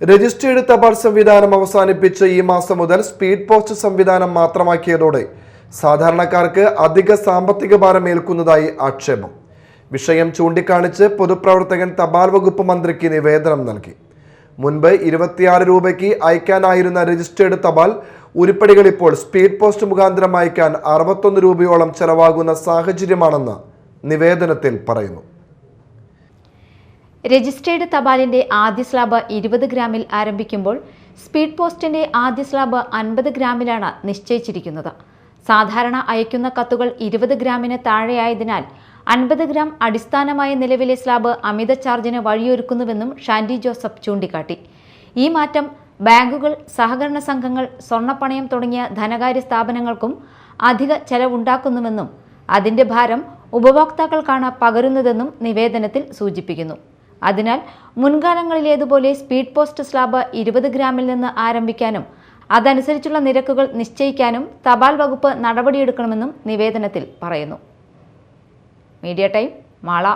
Registered തപാൽ സംവിധാനം അവസാനിപ്പിച്ച് ഈ മാസം മുതൽ സ്പീഡ് പോസ്റ്റ് സംവിധാനം മാത്രമാക്കിയതോടെ സാധാരണക്കാർക്ക് അധിക സാമ്പത്തിക ഭാരം ഏൽക്കുന്നതായി ആക്ഷേപം. വിഷയം ചൂണ്ടിക്കാണിച്ച് പൊതുപ്രവർത്തകൻ തപാൽ വകുപ്പ് മന്ത്രിക്ക് നിവേദനം നൽകി. മുൻപ് ഇരുപത്തിയാറ് രൂപയ്ക്ക് അയക്കാനായിരുന്ന രജിസ്റ്റേർഡ് തപാൽ ഉരുപ്പടികൾ ഇപ്പോൾ സ്പീഡ് പോസ്റ്റ് മുഖാന്തരം അയക്കാൻ അറുപത്തൊന്ന് രൂപയോളം ചെലവാകുന്ന സാഹചര്യമാണെന്ന് നിവേദനത്തിൽ പറയുന്നു. രജിസ്റ്റേർഡ് തപാലിന്റെ ആദ്യ സ്ലാബ് ഇരുപത് ഗ്രാമിൽ ആരംഭിക്കുമ്പോൾ സ്പീഡ് പോസ്റ്റിന്റെ ആദ്യ സ്ലാബ് അൻപത് ഗ്രാമിലാണ് നിശ്ചയിച്ചിരിക്കുന്നത്. സാധാരണ അയക്കുന്ന കത്തുകൾ ഇരുപത് ഗ്രാമിന് താഴെയായതിനാൽ അൻപത് ഗ്രാം അടിസ്ഥാനമായ നിലവിലെ സ്ലാബ് അമിത ചാർജിന് വഴിയൊരുക്കുന്നുവെന്നും ഷാൻഡി ജോസഫ് ചൂണ്ടിക്കാട്ടി. ഈ മാറ്റം ബാങ്കുകൾ സഹകരണ സംഘങ്ങൾ സ്വർണപ്പണയം തുടങ്ങിയ ധനകാര്യ സ്ഥാപനങ്ങൾക്കും അധിക ചെലവുണ്ടാക്കുന്നുവെന്നും അതിന്റെ ഭാരം ഉപഭോക്താക്കൾക്കാണ് പകരുന്നതെന്നും നിവേദനത്തിൽ സൂചിപ്പിക്കുന്നു. അതിനാൽ മുൻകാലങ്ങളിലേതുപോലെ സ്പീഡ് പോസ്റ്റ് സ്ലാബ് ഇരുപത് ഗ്രാമിൽ നിന്ന് ആരംഭിക്കാനും അതനുസരിച്ചുള്ള നിരക്കുകൾ നിശ്ചയിക്കാനും തപാൽ വകുപ്പ് നടപടിയെടുക്കണമെന്നും നിവേദനത്തിൽ പറയുന്നു. Media time Mala.